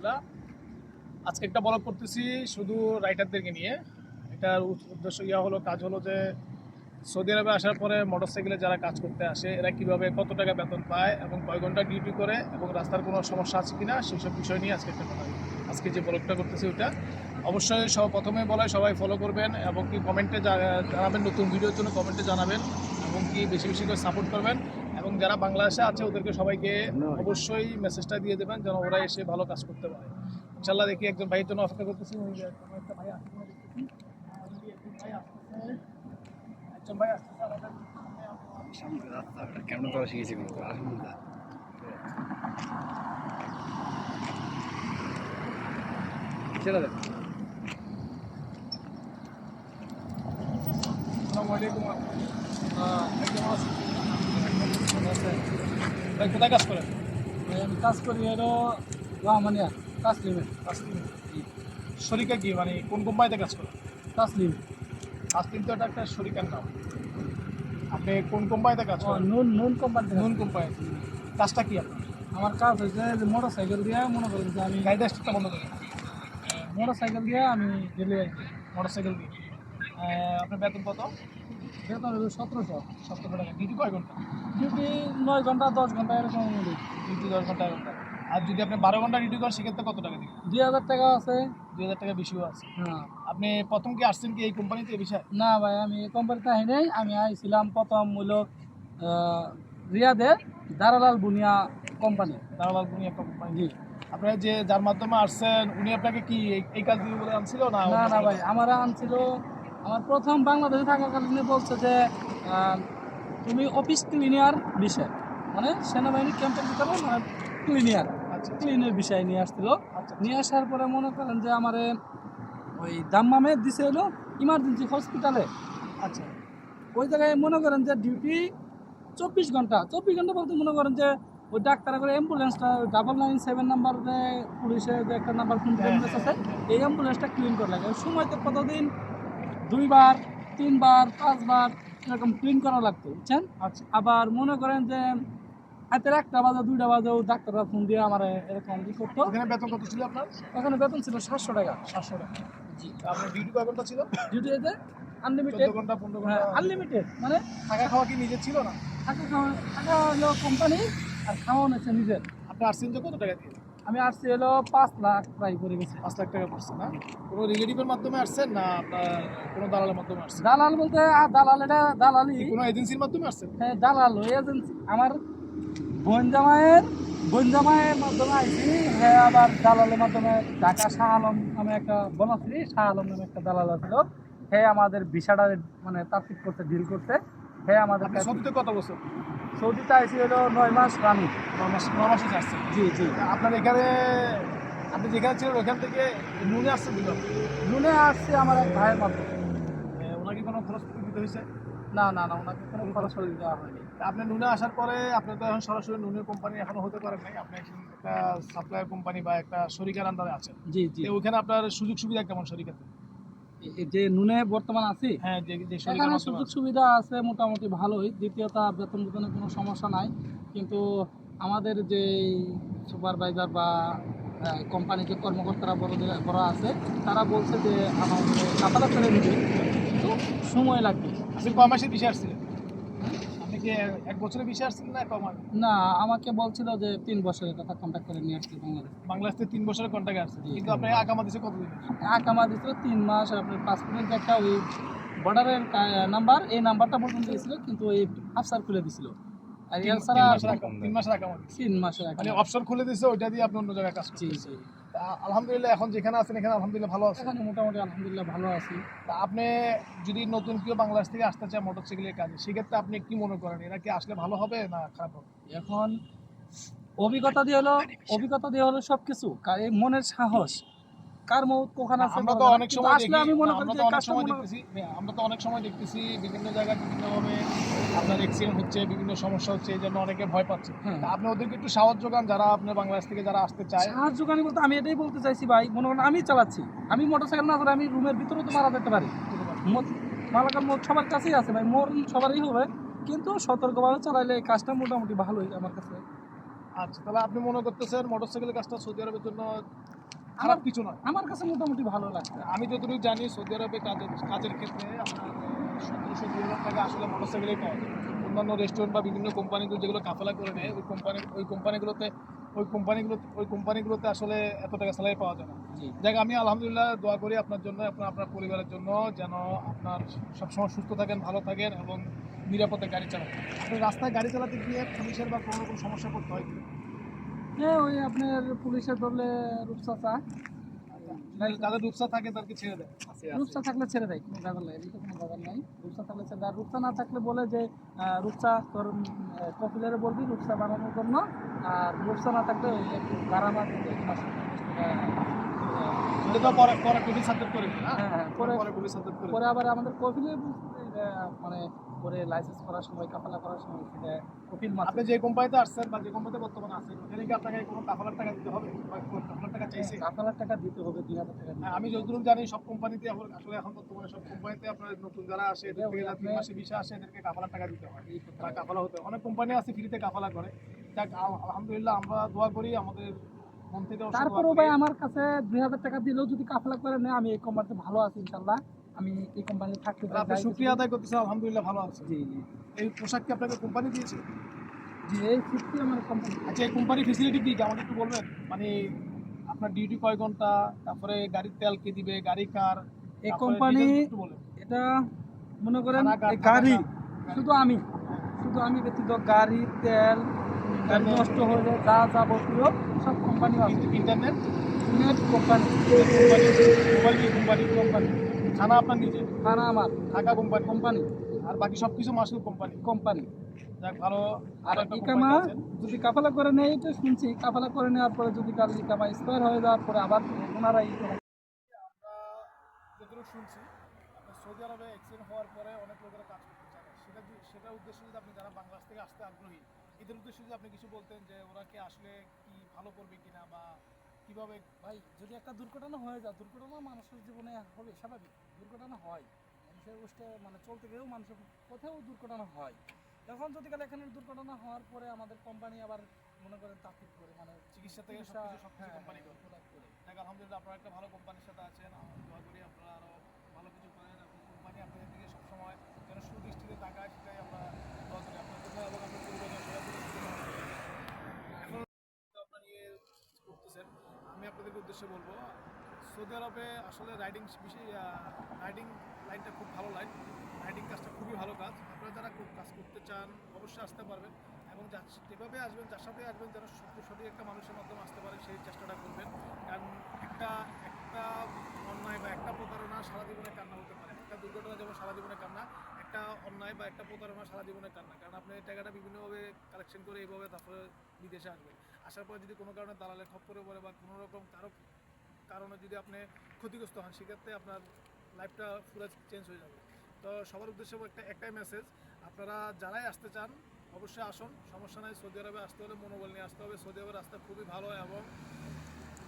সিলসিলা আজকে একটা বলক করতেছি শুধু রাইটারদেরকে নিয়ে। এটার উদ্দেশ্য ইয়া হলো, কাজ হলো যে সৌদি আরবে আসার পরে মোটরসাইকেলে যারা কাজ করতে আসে, এরা কীভাবে কত টাকা বেতন পায় এবং কয় ঘণ্টা ডিউটি করে এবং রাস্তার কোনো সমস্যা আছে কি কিনা সেসব বিষয় নিয়ে আজকে একটা কথা। আজকে যে ব্লগটা করতেছি ওটা অবশ্যই সব প্রথমে বলে, সবাই ফলো করবেন এবং কি কমেন্টে জানাবেন, নতুন ভিডিওর জন্য কমেন্টে জানাবেন এবং কি বেশি বেশি করে সাপোর্ট করবেন। এবং যারা বাংলাদেশে আছে ওদেরকে সবাইকে অবশ্যই মেসেজটা দিয়ে দেবেন যেন ওরা এসে ভালো কাজ করতে পারে ইনশাল্লাহ দেখি একজন ভাইয়ের জন্য অপেক্ষা করতেছি একজন ভাই আসতেছে। আমাদের কেমন করা শিখেছি আলহামদুলিল্লাহ আসসালামু আলাইকুম। ভাই কোথায় কাজ করেন আমি কাজ করি এর রহমানিয়া তাসলিমে তাসলিম শরিকা কি মানে কোন কোম্পানিতে কাজ করেন তাসলিম। তাসলিম তো এটা একটা শরিকার নাম। আপনি কোন কোম্পানিতে কাজ করেন? নুন নুন কোম্পানি নুন কোম্পানি কাজটা কি আপনার? আমার কাজ হয়েছে যে মোটর সাইকেল দিয়ে মনে করেন যে আমি গাড়িটা স্টার্টটা বন্ধ করেন মোটর সাইকেল দিয়ে আমি ডেলিভারি মোটরসাইকেল দিয়ে। আহ, আপনার বেতন কত? বেতন হলো সতেরোশো সতেরো টাকা ডিউটি কয় ঘণ্টা? ডিউটি নয় ঘণ্টা দশ ঘণ্টা এরকম ডিউটি দশ ঘণ্টা ঘণ্টা আর যদি আপনি বারো ঘণ্টা ডিউটি করেন সেক্ষেত্রে কত টাকা দিবেন? দুই হাজার টাকা আছে। দুই হাজার টাকা বেশিও আছে। হ্যাঁ। আপনি প্রথম কি আসছেন কি এই কোম্পানিতে এই বিষয়ে? না ভাই আমি এই কোম্পানিতে আই নাই আমি আইছিলাম প্রথম মূল রিয়াদের দারালাল বুনিয়া কোম্পানি গুনি একটা কোম্পানি জি। আপনার যে যার মাধ্যমে আসছেন উনি আপনাকে কি এই- কাজ দিবে বলে আনছিল না না না ভাই আমার আনছিল আমার প্রথম বাংলাদেশে থাকাকালীন বলছে যে তুমি অফিস ক্লিনিয়ার বিষয়। মানে সেনাবাহিনী ক্যাম্পের ভিতরে মানে ক্লিনিয়ার আচ্ছা। ক্লিনের বিষয় নিয়ে আসছিল। আচ্ছা। নিয়ে আসার পরে মনে করেন যে আমার ওই দাম্মামে দিছে হলো ইমার্জেন্সি হসপিটালে আচ্ছা। ওই জায়গায় মনে করেন যে ডিউটি চব্বিশ ঘণ্টা। চব্বিশ ঘণ্টা বলতে মনে করেন যে ওই ডাক্তার করে অ্যাম্বুলেন্সটা ডাবল নাইন সেভেন নাম্বারে পুলিশের যে একটা নাম্বার ফোন অ্যাম্বুলেন্স আছে এই অ্যাম্বুলেন্সটা ক্লিন করে লাগে। সময়তে কতদিন দুইবার তিনবার পাঁচবার এরকম ক্লিন করা লাগতো বুঝছেন? আচ্ছা। আবার মনে করেন যে হাতের একটা বাজে দুইটা বাজেও ডাক্তাররা ফোন দিয়ে আমার এরকম ই করতো। ওখানে বেতন কত ছিল আপনার? ওখানে বেতন ছিল সাতশো টাকা। সাতশো টাকা। জি। আপনার ডিউটি কয় ঘণ্টা ছিল? ডিউটিতে আনলিমিটেড ঘণ্টা পনেরো ঘণ্টা। আনলিমিটেড মানে থাকা খাওয়া কি নিজের ছিল না? থাকা খাওয়া হলো কোম্পানি আর খাওয়ানো হচ্ছে নিজের। আপনার আসছেন যে কত টাকা দিয়ে? আমি আসছি হলো পাঁচ লাখ প্রায় করে গেছি। পাঁচ লাখ টাকা পড়ছে না? কোনো রিলেটিভের মাধ্যমে আসছেন না আপনার কোনো দালালের মাধ্যমে আসছেন? দালাল বলতে দালাল এটা দালালি কোনো এজেন্সির মাধ্যমে আসছেন? হ্যাঁ দালাল ওই এজেন্সি। আমার বোন জামাইয়ের বোন জামাইয়ের মাধ্যমে আইছি। হ্যাঁ আবার দালালের মাধ্যমে ঢাকা শাহ আলম নামে একটা বনশ্রী শাহ আলম নামে একটা দালাল আছিল হ্যাঁ আমাদের ভিসাটা মানে তারফিক করতে ডিল করতে। হ্যাঁ আমাদের সৌদিতে কত বছর? সৌদিতে আইসি হলো নয় মাস রানি ন মাস ন মাসে আসছেন জি জি। আপনার এখানে আপনি যেখানে ছিলেন ওখান থেকে নুনে আসছেন দিল নুনে আসছে আমার এক ভাইয়ের মাধ্যমে। ওনাকে কোনো খরচ দিতে হয়েছে? না না না ওনাকে কোনো খরচ করে দেওয়া হয়নি। আপনি নুনে আসার পরে আপনি তো এখন সরাসরি নুনের কোম্পানি এখনও হতে পারেন নাই। আপনি একটা সাপ্লায়ার কোম্পানি বা একটা শরিকার আন্ডারে আছেন। জি জি। ওখানে আপনার সুযোগ সুবিধা কেমন শরিকাতে যে নুনে বর্তমান আছি হ্যাঁ এখানে সুযোগ সুবিধা আছে মোটামুটি ভালোই। দ্বিতীয়ত বেতন বেতনের কোনো সমস্যা নাই। কিন্তু আমাদের যে সুপারভাইজার বা কোম্পানির যে কর্মকর্তারা বড় বড় আছে তারা বলছে যে আমাদের কাতারা করে দিবে কিন্তু সময় লাগবে। আপনি কমাসে দিশে আসছিলেন কি এক বছরের বিষয়ে আসছিলেন না কম না আমাকে বলছিল যে তিন বছরের কথা কন্ট্যাক্ট করে নিয়ে আসছি বাংলাদেশ। বাংলাদেশ থেকে তিন বছরের কন্ট্যাক্ট আসছে কিন্তু আপনি আকামা দিচ্ছে কতদিন? আকামা দিছিল তিন মাস আপনার পাসপোর্টের যে একটা ওই বর্ডারের নাম্বার এই নাম্বারটা পর্যন্ত দিয়েছিল কিন্তু ওই আফসার খুলে দিছিল আর এছাড়া তিন মাসের আকামা তিন মাসের মানে অপশন খুলে দিচ্ছে ওইটা দিয়ে আপনি অন্য জায়গায় কাজ তা আলহামদুলিল্লাহ এখন যেখানে আছেন এখানে আলহামদুলিল্লাহ ভালো আছে এখানে মোটামুটি আলহামদুলিল্লাহ ভালো আছি। তা আপনি যদি নতুন কেউ বাংলাদেশ থেকে আসতে চায় মোটরসাইকেলের কাজে সেক্ষেত্রে আপনি কি মনে করেন এরা কি আসলে ভালো হবে না খারাপ হবে? এখন অভিজ্ঞতা দিয়ে হলো অভিজ্ঞতা দিয়ে হলো সব কিছু এই মনের সাহস। কার মৌত কোখানে আছে আমরা তো। অনেক সময় দেখি হ্যাঁ, আমরা তো অনেক সময় দেখতেছি বিভিন্ন জায়গায় বিভিন্নভাবে আপনার এক্সিডেন্ট হচ্ছে বিভিন্ন সমস্যা হচ্ছে এই জন্য অনেকে ভয় পাচ্ছে। হ্যাঁ। আপনি ওদেরকে একটু সাহস যোগান যারা আপনার বাংলাদেশ থেকে যারা আসতে চায়। সাহায্য কানি বলতে আমি এটাই বলতে চাইছি ভাই মনে করেন আমি চালাচ্ছি। আমি মোটরসাইকেল না করে আমি রুমের ভিতরেও তো মারা যেতে পারি। মালাকার মোট সবার কাছেই আছে ভাই মোর সবারই হবে। কিন্তু সতর্কভাবে চালাইলে এই কাজটা মোটামুটি ভালোই আমার কাছে। আচ্ছা তাহলে আপনি মনে করতেছেন মোটরসাইকেলের কাজটা সৌদি আরবের জন্য খারাপ কিছু নয়। আমার কাছে মোটামুটি ভালো লাগছে। আমি যতটুকু জানি সৌদি আরবে কাজের কাজের ক্ষেত্রে আপনার সতেরোশো দুই হাজার টাকা আসলে মোটরসাইকেলেই পাওয়া যায়। অন্যান্য রেস্টুরেন্ট বা বিভিন্ন কোম্পানিগুলো যেগুলো কাফেলা করে নেয় ওই কোম্পানি ওই কোম্পানিগুলোতে ওই কোম্পানিগুলো ওই কোম্পানিগুলোতে আসলে এত টাকা স্যালারি পাওয়া যায় না। দেখ আমি আলহামদুলিল্লাহ দোয়া করি আপনার জন্য আপনার আপনার পরিবারের জন্য যেন আপনার সবসময় সুস্থ থাকেন ভালো থাকেন এবং নিরাপদে গাড়ি চালান। আপনি রাস্তায় গাড়ি চালাতে গিয়ে পুলিশের বা কোনো রকম সমস্যা করতে হয়? হ্যাঁ ওই আপনার পুলিশের ধরলে রূপসাচা যাদের রূপসা থাকে তাদেরকে ছেড়ে দেয়? রূপসা থাকলে ছেড়ে দেয় কোনো ব্যাপার নাই এদিকে কোনো ব্যাপার নাই। রূপসা থাকলে ছেড়ে দেয়। আর রূপসা না থাকলে বলে যে রূপসা তোর কপিলারে বলবি রূপসা বানানোর জন্য আর রূপসা না থাকলে ভাড়া না পরে পরে পুলিশ সাবজেক্ট করে না? হ্যাঁ হ্যাঁ পরে পরে পুলিশ করে আবার আমাদের কপিলে মানে পরে লাইসেন্স করার সময় কাফালা করার সময় সেটা মাত্র। আপনি যে কোম্পানিতে আসছেন বা যে কোম্পানিতে বর্তমানে আছেন ওখানে কি আপনাকে কোনো কাফালার টাকা দিতে হবে? কাফালার টাকা চাইছে? কাফালার টাকা দিতে হবে দুই হাজার টাকা হ্যাঁ, আমি যতদূর জানি সব কোম্পানিতে আসলে এখন বর্তমানে সব কোম্পানিতে আপনার নতুন যারা আসে এদের থেকে তিন মাসে বিষয় আসে এদেরকে কাফালার টাকা দিতে হয়। কাফালা হতে অনেক কোম্পানি আছে ফ্রিতে কাফালা করে। যাক আলহামদুলিল্লাহ আমরা দোয়া করি আমাদের তারপরেও ভাই আমার কাছে দুই হাজার টাকা দিলেও যদি কাফালা করে নেয় আমি এই কোম্পানিতে ভালো আছি ইনশাল্লাহ আমি এই কোম্পানিতে থাকতে তাহলে আপনি শুক্রিয়া আদায় করতেছেন আলহামদুলিল্লাহ ভালো আছে। জি জি। এই পোশাক কি আপনাকে কোম্পানি দিয়েছে? জি এই ফিফটি আমার কোম্পানি আচ্ছা এই কোম্পানির ফেসিলিটি কি? আমাকে একটু বলবেন? মানে আপনার ডিউটি কয় ঘণ্টা? তারপরে গাড়ির তেল কে দিবে? গাড়ি কার? এই কোম্পানি এটা মনে করেন গাড়ি। শুধু আমি। শুধু আমি ব্যতীত গাড়ি তেল Internet. নষ্ট হলে যা যাবতীয় সব কোম্পানি আছে। Internet net company company mobile company company খানা আপনার নিজে খানা আমার। থাকা কোম্পানি কোম্পানি আর বাকি সব কিছু মাসুল কোম্পানি কোম্পানি যাক ভালো। আর ইকামা যদি কাফালা করে নেয় এটা শুনছি। কাফালা করে নেওয়ার পরে যদি কার ইকামা এক্সপায়ার হয়ে যাওয়ার পরে আবার ওনারাই আমরা যতটুকু শুনছি সৌদি আরবে অ্যাক্সিডেন্ট হওয়ার পরে অনেক লোকেরা কাজ করতে চায় না। সেটা যদি- যদি আপনি যারা বাংলাদেশ থেকে আসতে আগ্রহী এদের উদ্দেশ্যে যদি আপনি কিছু বলতেন যে ওরা কি আসলে কি ভালো করবে কিনা বা কীভাবে ভাই যদি একটা দুর্ঘটনা হয়ে যায় দুর্ঘটনা মানুষের জীবনে হবে স্বাভাবিক। দুর্ঘটনা হয়। মানুষের উষ্ঠে মানে চলতে গিয়েও মানুষের কোথাও দুর্ঘটনা হয়। এখন যদি কালে এখানে দুর্ঘটনা হওয়ার পরে আমাদের কোম্পানি আবার মনে করেন তাফিক করে মানে চিকিৎসা থেকে সবকিছু হ্যাঁ, কোম্পানি করে। আলহামদুলিল্লাহ আপনারা একটা ভালো কোম্পানির সাথে আছেন। দোয়া করি আপনারা আরও ভালো কিছু করেন। কোম্পানি আপনাদের দিকে সবসময় সুদৃষ্টিতে তাকায়, সেটাই আমরা দোয়া আপনার এবং আপনার এখন নিয়ে করতেছেন, আমি আপনাদেরকে উদ্দেশ্যে বলব, সৌদি আরবে আসলে রাইডিং বিষয় রাইডিং লাইনটা খুব ভালো লাইন রাইডিং কাজটা খুবই ভালো কাজ। আপনারা যারা খুব কাজ করতে চান, অবশ্যই আসতে পারবেন এবং যা যেভাবে আসবেন, যার সাথে আসবেন, যেন সত্যি সঠিক একটা মানুষের মাধ্যমে আসতে পারে, সেই চেষ্টাটা করবেন। কারণ একটা একটা অন্যায় বা একটা প্রতারণা সারা জীবনে কান্না হতে পারে। একটা দুর্ঘটনা যেমন সারা জীবনে কান্না একটা অন্যায় বা একটা প্রতারণা সারা জীবনে কান্না কারণ আপনি টাকাটা বিভিন্নভাবে কালেকশন করে এইভাবে তারপরে বিদেশে আসবেন। আসার পর যদি কোনো কারণে দালালের খপ্পরে পড়ে বা কোনো রকম কারও কারণে যদি আপনি ক্ষতিগ্রস্ত হন, সেক্ষেত্রে আপনার লাইফটা পুরো চেঞ্জ হয়ে যাবে। তো সবার উদ্দেশ্যে একটা, একটাই মেসেজ আপনারা যারাই আসতে চান, অবশ্যই আসুন। সমস্যা নাই, সৌদি আরবে আসতে হলে মনোবল নিয়ে আসতে হবে। সৌদি আরবের রাস্তা খুবই ভালো এবং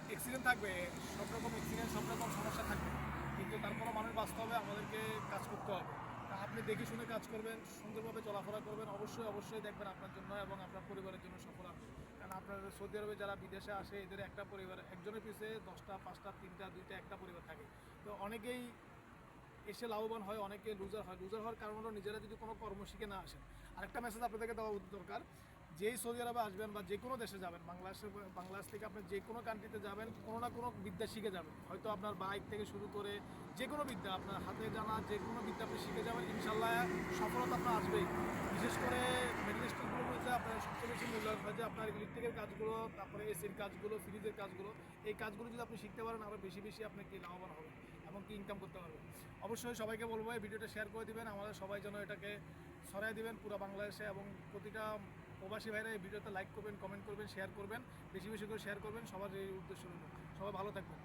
অ্যাক্সিডেন্ট থাকবে, সব রকম অ্যাক্সিডেন্ট সব রকম সমস্যা থাকবে। কিন্তু তারপরও মানুষ বাঁচতে হবে, আমাদেরকে কাজ করতে হবে। আপনি দেখে শুনে কাজ করবেন, সুন্দরভাবে চলাফেরা করবেন, অবশ্যই অবশ্যই দেখবেন আপনার জন্য এবং আপনার পরিবারের জন্য সফল হবে। কারণ আপনার সৌদি আরবে যারা বিদেশে আসে, এদের একটা পরিবার, একজনের পিছিয়ে দশটা, পাঁচটা, তিনটা, দুইটা, একটা পরিবার থাকে। তো অনেকেই এসে লাভবান হয়, অনেকে লুজার হয়। লুজার হওয়ার কারণ হলো নিজেরা যদি কোনো কর্ম শিখে না আসেন। আরেকটা মেসেজ আপনাদেরকে দেওয়া দরকার। যেই সৌদি আরবে আসবেন বা যে কোনো দেশে যাবেন বাংলাদেশে বাংলাদেশ থেকে আপনি যে কোনো কান্ট্রিতে যাবেন, কোনো না কোনো বিদ্যা শিখে যাবেন। হয়তো আপনার বাইক থেকে শুরু করে যে কোনো বিদ্যা, আপনার হাতে জানা যে কোনো বিদ্যা আপনি শিখে যাবেন ইনশাল্লাহ সফলতা আপনার আসবেই। বিশেষ করে মিডল মধ্যে আপনার সবচেয়ে বেশি মূল্যায়ন হয় যে আপনার ইলেকট্রিকের কাজগুলো, তারপরে এসির কাজগুলো ফ্রিজের কাজগুলো, এই কাজগুলো যদি আপনি শিখতে পারেন আরও বেশি বেশি আপনি কি লাভবান হবে এবং কি ইনকাম করতে পারবেন। অবশ্যই সবাইকে বলব এই ভিডিওটা শেয়ার করে দিবেন, আমাদের সবাই যেন এটাকে ছড়াই দিবেন পুরো বাংলাদেশে এবং প্রতিটা প্রবাসী ভাইরা এই ভিডিওতে লাইক করবেন কমেন্ট করবেন শেয়ার করবেন, বেশি বেশি করে শেয়ার করবেন, সবার এই উদ্দেশ্য সবাই ভালো থাকবেন।